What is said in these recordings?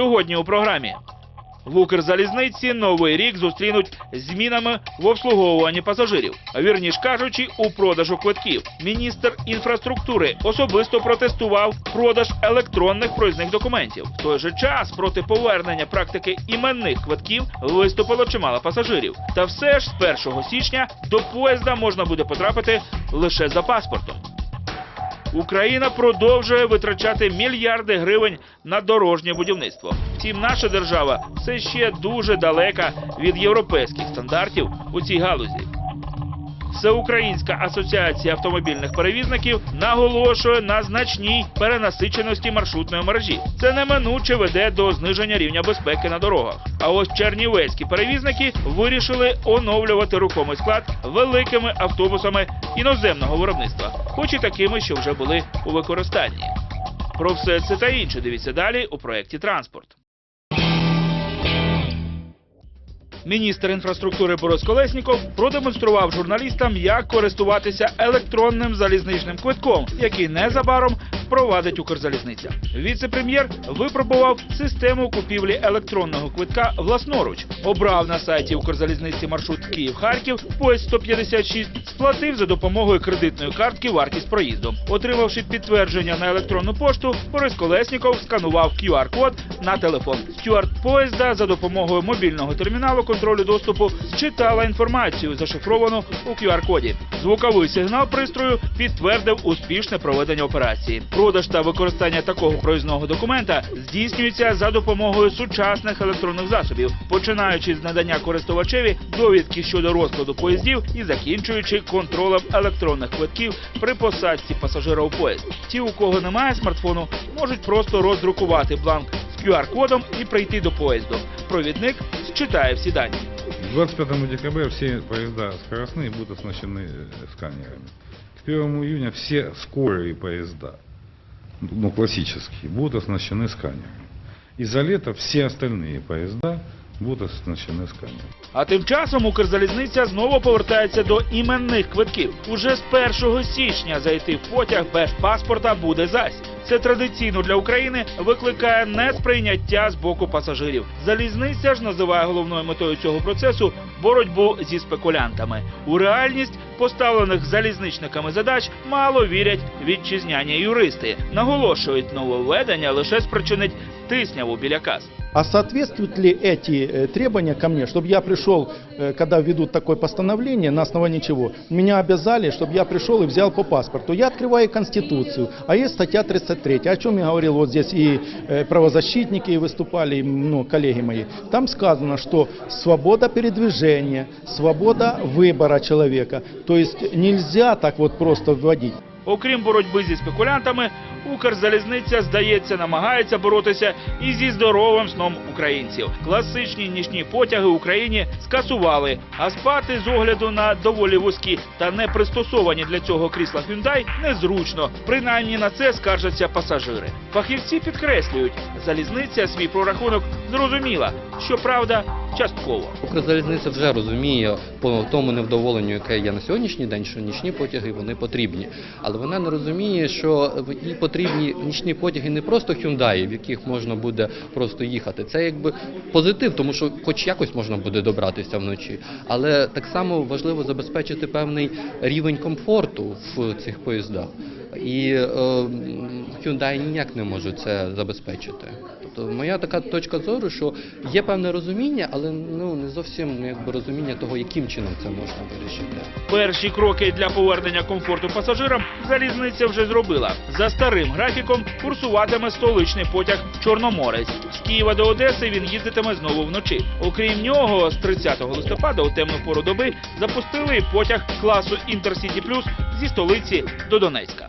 Сьогодні у програмі. В Укрзалізниці новий рік зустрінуть змінами в обслуговуванні пасажирів. Вірніш кажучи, у продажу квитків. Міністр інфраструктури особисто протестував продаж електронних проїзних документів. В той же час проти повернення практики іменних квитків виступило чимало пасажирів. Та все ж з 1 січня до поїзда можна буде потрапити лише за паспортом. Україна продовжує витрачати мільярди гривень на дорожнє будівництво. Втім, наша держава все ще дуже далека від європейських стандартів у цій галузі. Всеукраїнська асоціація автомобільних перевізників наголошує на значній перенасиченості маршрутної мережі. Це неминуче веде до зниження рівня безпеки на дорогах. А ось чернівецькі перевізники вирішили оновлювати рухомий склад великими автобусами іноземного виробництва, хоч і такими, що вже були у використанні. Про все це та інше дивіться далі у проєкті Транспорт. Міністр інфраструктури Борис Колесніков продемонстрував журналістам, як користуватися електронним залізничним квитком, який незабаром впровадить Укрзалізниця. Віце-прем'єр випробував систему купівлі електронного квитка власноруч. Обрав на сайті Укрзалізниці маршрут Київ-Харків, поїзд 156, сплатив за допомогою кредитної картки вартість проїзду. Отримавши підтвердження на електронну пошту, Борис Колесніков сканував QR-код на телефон. Стюард поїзда за допомогою мобільного терміналу контролю доступу читала інформацію, зашифровану у QR-коді. Звуковий сигнал пристрою підтвердив успішне проведення операції. Продаж та використання такого проїзного документа здійснюється за допомогою сучасних електронних засобів, починаючи з надання користувачеві довідки щодо розкладу поїздів і закінчуючи контролем електронних квитків при посадці пасажира у поїзд. Ті, у кого немає смартфону, можуть просто роздрукувати бланк QR-кодом і прийти до поїзду. Провідник считає всі дані. К 25 декабря все поезда скоростные будут оснащены э, сканерами. К 1 июня все скорые поезда, ну классические, будут оснащены сканерами. И за лето все остальные поезда будут оснащены сканерами. А тим часом Укрзалізниця знову повертається до іменних квитків. Уже з 1 січня зайти в потяг без паспорта буде зась. Це традиційно для України викликає несприйняття з боку пасажирів. Залізниця ж називає головною метою цього процесу боротьбу зі спекулянтами. У реальність поставлених залізничниками задач мало вірять вітчизняні юристи. Наголошують, нововведення лише спричинить тисняву біля кас. А соответствуют ли эти э, требования ко мне, чтобы я пришел, э, когда введут такое постановление, на основании чего? Меня обязали, чтобы я пришел и взял по паспорту. Я открываю Конституцию, а есть статья 33, о чем я говорил вот здесь и э, правозащитники выступали, и, ну, коллеги мои. Там сказано, что свобода передвижения, свобода выбора человека. То есть нельзя так вот просто вводить. Окрім боротьби зі спекулянтами, Укрзалізниця, здається, намагається боротися і зі здоровим сном українців. Класичні нічні потяги Україні скасували, а спати з огляду на доволі вузькі та не пристосовані для цього крісла Hyundai незручно. Принаймні на це скаржаться пасажири. Фахівці підкреслюють, залізниця свій прорахунок зрозуміла, щоправда, частково. Укрзалізниця вже розуміє по тому невдоволенню, яке є на сьогоднішній день, що нічні потяги вони потрібні. Але вона не розуміє, що їй потрібні нічні потяги не просто Hyundai, в яких можна буде просто їхати. Це якби позитив, тому що хоч якось можна буде добратися вночі. Але так само важливо забезпечити певний рівень комфорту в цих поїздах. І е, Hyundai ніяк не може це забезпечити. Тобто моя така точка зору, що є певне розуміння, але ну не зовсім ну, якби розуміння того, яким чином це можна вирішити. Перші кроки для повернення комфорту пасажирам залізниця вже зробила. За старим графіком курсуватиме столичний потяг Чорноморець. З Києва до Одеси він їздитиме знову вночі. Окрім нього, з 30 листопада у темну пору доби запустили потяг класу Intercity Plus зі столиці до Донецька.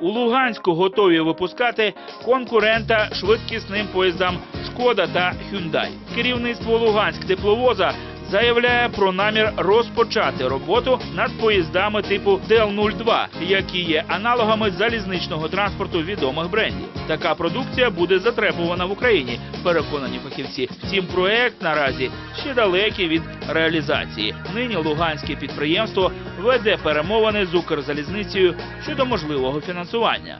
У Луганську готові випускати конкурента швидкісним поїздам Шкода та Hyundai. Керівництво Луганськ тепловоза заявляє про намір розпочати роботу над поїздами типу ДЛ-02, які є аналогами залізничного транспорту відомих брендів. Така продукція буде затребувана в Україні, переконані фахівці. Втім, проект наразі ще далекий від реалізації. Нині луганське підприємство веде перемовини з Укрзалізницею щодо можливого фінансування.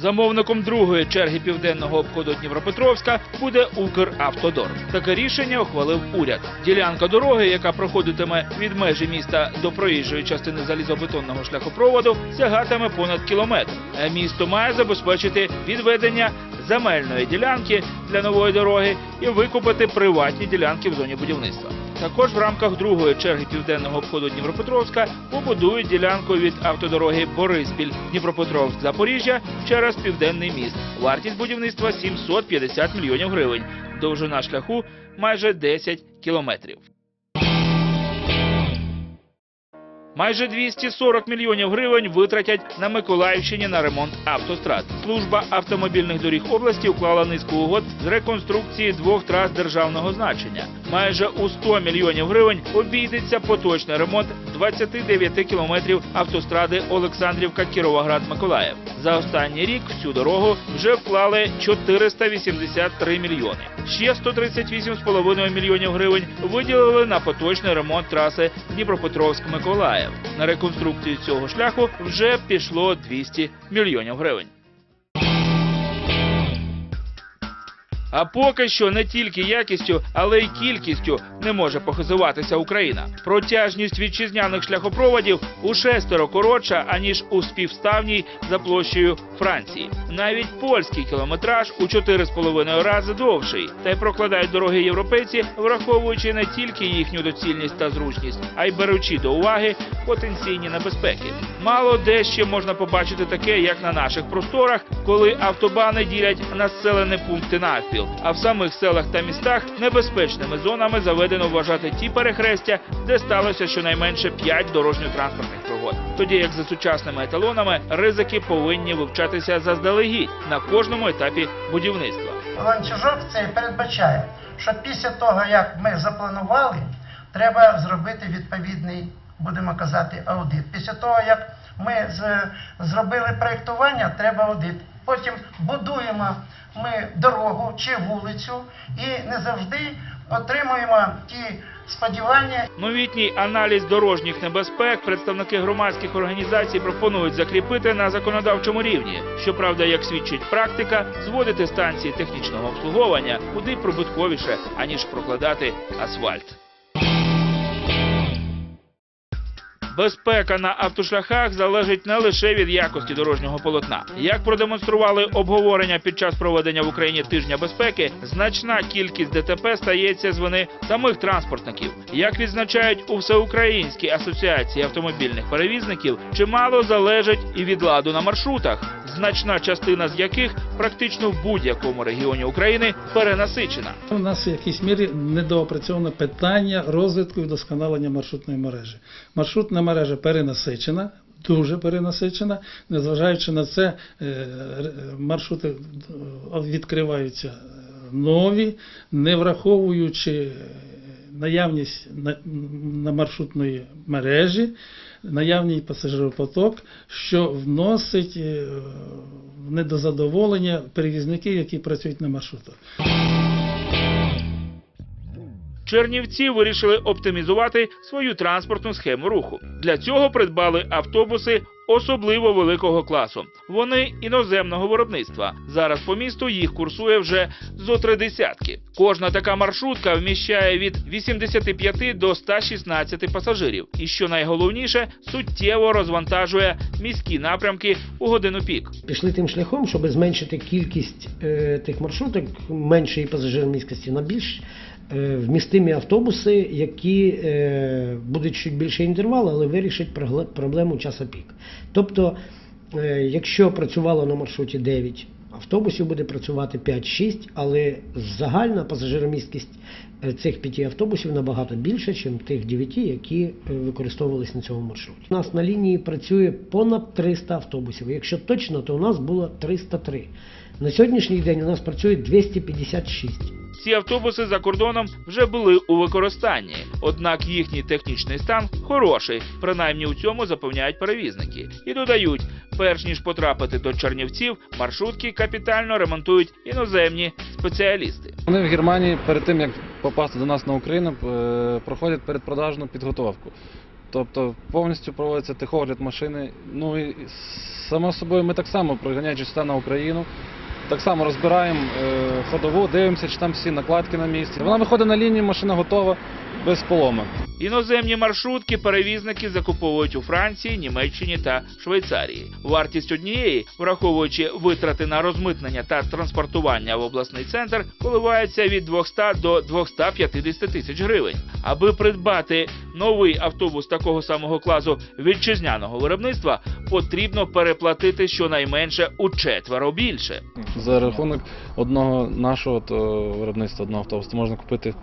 Замовником другої черги південного обходу Дніпропетровська буде Укравтодор. Таке рішення ухвалив уряд. Ділянка дороги, яка проходитиме від межі міста до проїжджої частини залізобетонного шляхопроводу, сягатиме понад кілометр. Місто має забезпечити відведення земельної ділянки для нової дороги і викупити приватні ділянки в зоні будівництва. Також в рамках другої черги південного обходу Дніпропетровська побудують ділянку від автодороги Бориспіль Дніпропетровськ Запоріжжя через південний міст. Вартість будівництва 750 мільйонів гривень. Довжина шляху майже 10 кілометрів. Майже 240 мільйонів гривень витратять на Миколаївщині на ремонт автострад. Служба автомобільних доріг області уклала низку угод з реконструкції двох трас державного значення. Майже у 100 мільйонів гривень обійдеться поточний ремонт 29 кілометрів автостради Олександрівка-Кіровоград-Миколаїв. За останній рік в цю дорогу вже вклали 483 мільйони. Ще 138,5 мільйонів гривень виділили на поточний ремонт траси Дніпропетровськ-Миколаїв. На реконструкцію цього шляху вже пішло 200 мільйонів гривень. А поки що не тільки якістю, але й кількістю не може похизуватися Україна. Протяжність вітчизняних шляхопроводів у шестеро коротша аніж у співставній за площею Франції. Навіть польський кілометраж у 4,5 рази довший. Та й прокладають дороги європейці, враховуючи не тільки їхню доцільність та зручність, а й беручи до уваги потенційні небезпеки. Мало де ще можна побачити таке, як на наших просторах, коли автобани ділять населені пункти навпіл. А в самих селах та містах небезпечними зонами заведено вважати ті перехрестя, де сталося щонайменше 5 дорожньо-транспортних пригод. Тоді як за сучасними еталонами ризики повинні вивчатися заздалегідь на кожному етапі будівництва. ланцюжок цей передбачає, що після того, як ми запланували, треба зробити відповідний, будемо казати, аудит. Після того, як ми зробили проєктування, треба аудит. Потім будуємо ми дорогу чи вулицю і не завжди отримуємо ті сподівання Новітній аналіз дорожніх небезпек представники громадських організацій пропонують закріпити на законодавчому рівні. Щоправда, як свідчить практика, зводити станції технічного обслуговування куди прибутковіше, аніж прокладати асфальт. Безпека на автошляхах залежить не лише від якості дорожнього полотна. Як продемонстрували обговорення під час проведення в Україні тижня безпеки, значна кількість ДТП стається з вини самих транспортників. Як відзначають у всеукраїнській асоціації автомобільних перевізників, чимало залежить і від ладу на маршрутах, значна частина з яких практично в будь-якому регіоні України перенасичена. У нас в якійсь мірі недоопрацьоване питання розвитку і вдосконалення маршрутної мережі. Маршрутна мережа перенасичена. Дуже перенасичена, незважаючи на це, е, маршрути е, відкриваються нові, не враховуючи наявність на, маршрутної мережі, наявний пасажиропоток, що вносить е, в недозадоволення перевізників, які працюють на маршрутах. Чернівці вирішили оптимізувати свою транспортну схему руху. Для цього придбали автобуси особливо великого класу. Вони іноземного виробництва. Зараз по місту їх курсує вже зо три десятки. Кожна така маршрутка вміщає від 85 до 116 пасажирів. І що найголовніше, суттєво розвантажує міські напрямки у годину пік. пішли тим шляхом, щоб зменшити кількість е, тих маршруток, меншої пасажиромісткості на більш вмістимі автобуси, які е, будуть чуть більше інтервал, але вирішать проблему часу пік. Тобто, е, якщо працювало на маршруті 9 автобусів, буде працювати 5-6, але загальна пасажиромісткість е, цих п'яти автобусів набагато більше, ніж тих 9, які е, використовувалися на цьому маршруті. У нас на лінії працює понад 300 автобусів. Якщо точно, то у нас було 303. На сьогоднішній день у нас працює 256. Ці автобуси за кордоном вже були у використанні, однак їхній технічний стан хороший, принаймні у цьому запевняють перевізники. І додають, перш ніж потрапити до Чернівців, маршрутки капітально ремонтують іноземні спеціалісти. Вони в Германії перед тим як попасти до нас на Україну, е, проходять передпродажну підготовку. Тобто повністю проводиться техогляд машини. Ну і само собою ми так само, проганяючи сюди на Україну, так само розбираємо е, ходову, дивимося, чи там всі накладки на місці. Вона виходить на лінію, машина готова, без поломок. Іноземні маршрутки перевізники закуповують у Франції, Німеччині та Швейцарії. Вартість однієї, враховуючи витрати на розмитнення та транспортування в обласний центр, коливається від 200 до 250 тисяч гривень. Аби придбати новий автобус такого самого класу вітчизняного виробництва, потрібно переплатити щонайменше у четверо більше. За рахунок одного нашого то, виробництва одного автобуса можна купити,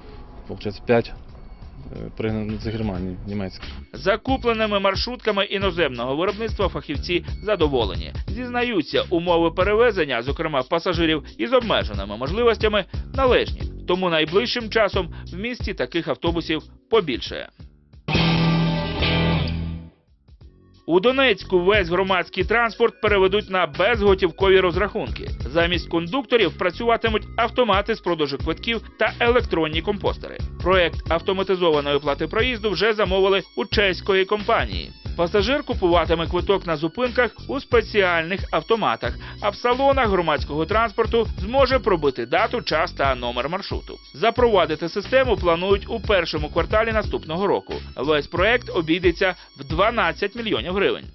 виходить, 5 пригнаних з Германії, німецьких. Закупленими маршрутками іноземного виробництва фахівці задоволені. Зізнаються, умови перевезення, зокрема пасажирів із обмеженими можливостями, належні. Тому найближчим часом в місті таких автобусів побільшає. У Донецьку весь громадський транспорт переведуть на безготівкові розрахунки. Замість кондукторів працюватимуть автомати з продажу квитків та електронні компостери. Проект автоматизованої плати проїзду вже замовили у чеської компанії. Пасажир купуватиме квиток на зупинках у спеціальних автоматах, а в салонах громадського транспорту зможе пробити дату, час та номер маршруту. Запровадити систему планують у першому кварталі наступного року. Весь проект обійдеться в 12 мільйонів гривень.